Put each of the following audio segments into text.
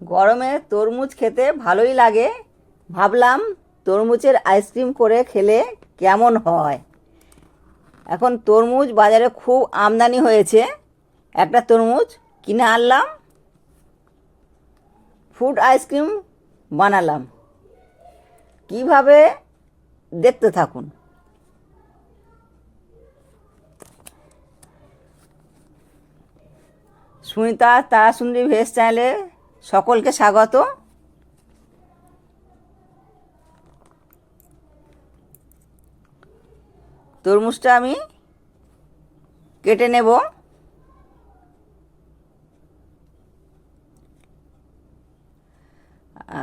গরমে তরমুজ খেতে ভালোই লাগে। ভাবলাম তরমুজের আইসক্রিম করে খেলে কেমন হয়। এখন তরমুজ বাজারে খুব আমদানি হয়েছে। একটা তরমুজ কিনে আনলাম। ফুড আইসক্রিম বানালাম। কীভাবে দেখতে থাকুন। সুনিতা তারাসুন্দরী ভেজ চ্যানেলে সকলকে স্বাগত। তরমুজটা আমি কেটে নেব।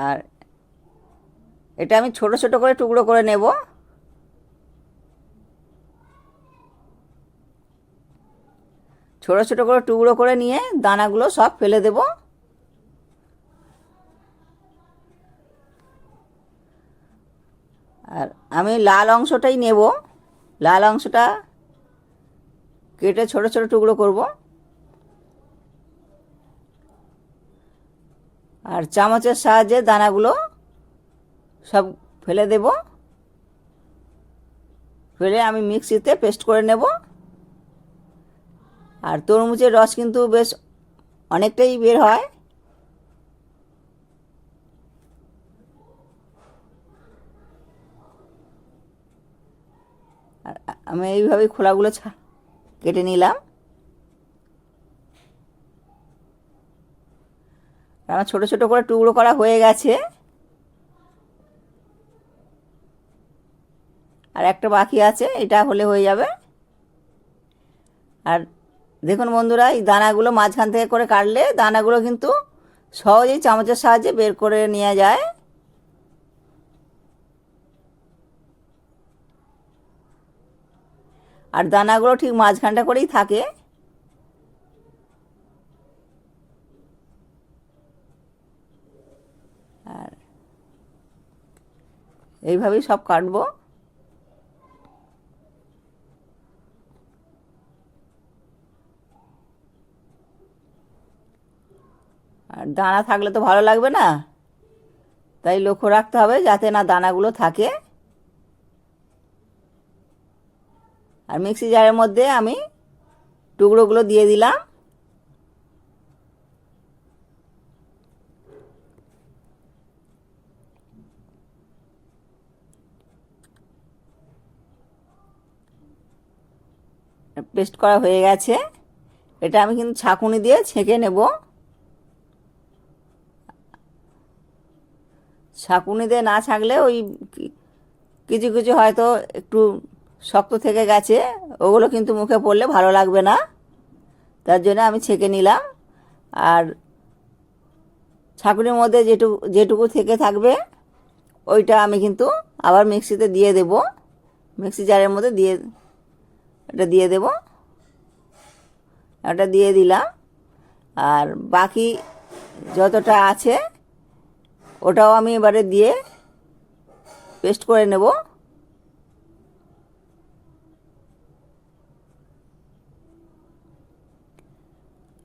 আর এটা আমি ছোট ছোট করে টুকরো করে নেব। ছোট ছোট করে টুকরো করে নিয়ে দানাগুলো সব ফেলে দেব। আর আমি লাল অংশটাই নেব। লাল অংশটা কেটে ছোট ছোট টুকরো করব। আর চামচের সাহায্যে দানাগুলো সব ফেলে দেব। ফেলে আমি মিক্সিতে পেস্ট করে নেব। আর তরমুজের রস কিন্তু বেশ অনেকটাই বের হয়। আর আমি এইভাবেই খোলাগুলো ছা কেটে নিলাম। আমার ছোটো ছোটো করে টুকরো করা হয়ে গেছে। আর একটা বাকি আছে, এটা হলে হয়ে যাবে। আর দেখুন বন্ধুরা, এই দানাগুলো মাঝখান থেকে করে কাটলে দানাগুলো কিন্তু সহজেই চামচের সাহায্যে বের করে নেওয়া যায়। আর দানাগুলো ঠিক মাঝখানটা করেই থাকে। আর এইভাবেই সব কাটবো। আর দানা থাকলে তো ভালো লাগবে না। তাই লক্ষ্য রাখতে হবে যাতে না দানাগুলো থাকে। আর মিক্সি জারের মধ্যে আমি টুকরোগুলো দিয়ে দিলাম। পেস্ট করা হয়ে গেছে। এটা আমি কিন্তু ছাঁকুনি দিয়ে ছেঁকে নেব। ছাঁকুনি দিয়ে না ছাঁকলে ওই কিছু কিছু হয়তো একটু শক্ত থেকে গেছে, ওগুলো কিন্তু মুখে পড়লে ভালো লাগবে না। তার জন্য আমি ছেঁকে নিলাম। আর ছাঁকুনির মধ্যে যেটুকু যেটুকু থেকে থাকবে, ওইটা আমি কিন্তু আবার মিক্সিতে দিয়ে দেব। মিক্সি জারের মধ্যে দিয়ে, এটা দিয়ে দেব। এটা দিয়ে দিলাম। আর বাকি যতটা আছে, ওটাও আমি এবারে দিয়ে পেস্ট করে নেব।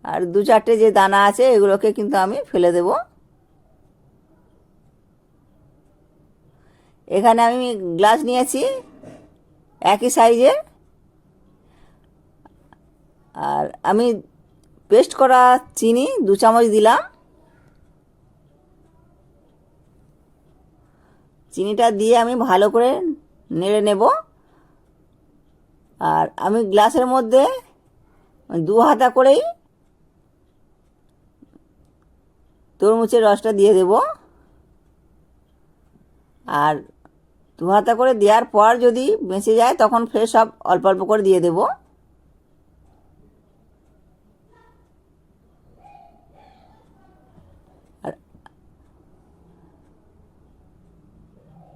আর দু চারটে যে দানা আছে, এগুলোকে কিন্তু আমি ফেলে দেব। এখানে আমি গ্লাস নিয়েছি, একই সাইজের। আর আমি পেস্ট করা চিনি দু চামচ দিলাম। চিনিটা দিয়ে আমি ভালো করে নেড়ে নেব। আর আমি গ্লাসের মধ্যে দু হাতা করেই তরমুজের রসটা দিয়ে দেব। আর দু হাতা করে দেওয়ার পর যদি বেঁচে যায়, তখন ফের সব অল্প অল্প করে দিয়ে দেব।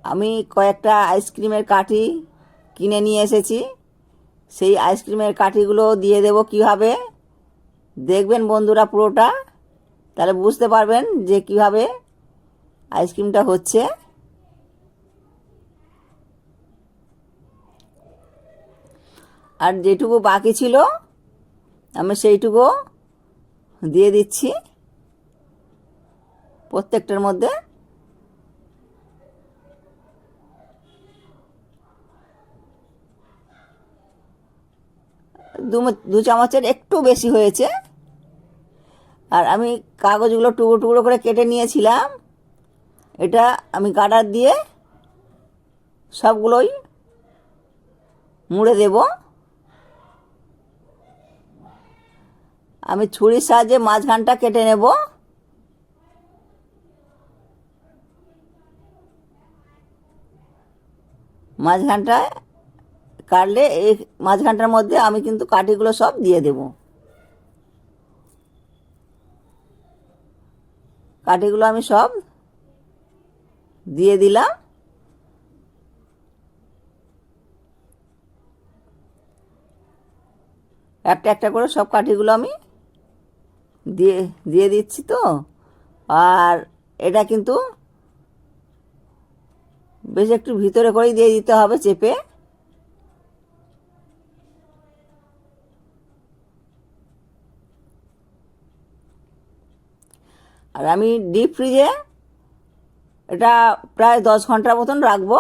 আমি কয়েকটা আইসক্রিমের কাঠি কিনে নিয়ে এসেছি। সেই আইসক্রিমের কাঠিগুলো দিয়ে দেব কীভাবে? দেখবেন বন্ধুরা পুরোটা। তাহলে বুঝতে পারবেন যে কীভাবে আইসক্রিমটা হচ্ছে। আর যেটুকু বাকি ছিল, আমি সেইটুকু দিয়ে দিচ্ছি প্রত্যেকটার মধ্যে। দু দু চামচের একটু বেশি হয়েছে। আর আমি কাগজগুলো টুকরো টুকরো করে কেটে নিয়েছিলাম। এটা আমি কাটার দিয়ে সবগুলোই মুড়ে দেব। আমি ছুরির সাহায্যে মাঝখানটা কেটে নেব। মাঝখানটায় কাটলে এই মাঝখানটার মধ্যে আমি কিন্তু কাঠিগুলো সব দিয়ে দেব। কাঠিগুলো আমি সব দিয়ে দিলাম। একটা একটা করে সব কাঠিগুলো আমি দিয়ে দিয়ে দিচ্ছি তো। আর এটা কিন্তু বেশ একটু ভিতরে করেই দিয়ে দিতে হবে চেপে। আর আমি ডিপ ফ্রিজে এটা প্রায় দশ ঘণ্টার মতন রাখব।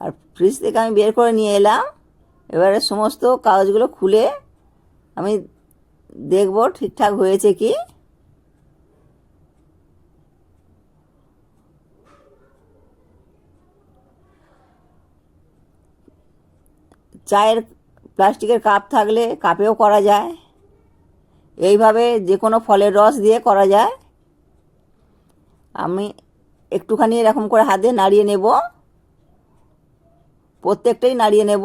আর ফ্রিজ থেকে আমি বের করে নিয়ে এলাম। এবারে সমস্ত কাগজগুলো খুলে আমি দেখব ঠিকঠাক হয়েছে কি। চায়ের প্লাস্টিকের কাপ থাকলে কাপেও করা যায়। এইভাবে যে কোনো ফলের রস দিয়ে করা যায়। আমি একটুখানি এরকম করে হাতে নাড়িয়ে নেব। প্রত্যেকটাই নাড়িয়ে নেব।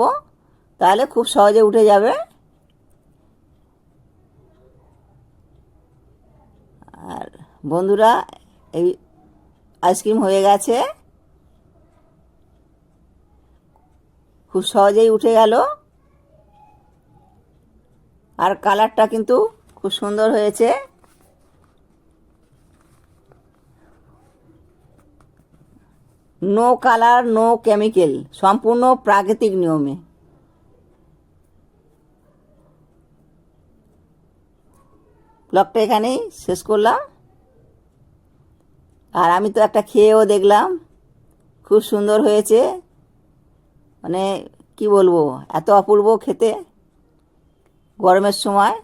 তাহলে খুব সহজে উঠে যাবে। আর বন্ধুরা, এই আইসক্রিম হয়ে গেছে। খুব সহজেই উঠে গেল। আর কালারটা কিন্তু খুব সুন্দর হয়েছে। নো কালার, নো কেমিক্যাল, সম্পূর্ণ প্রাকৃতিক নিয়মে। ব্লগটা এখানেই শেষ করলাম। আর আমি তো একটা খেয়েও দেখলাম। খুব সুন্দর হয়েছে। মানে কি বলব এত অপূর্ব খেতে গরমের সময়।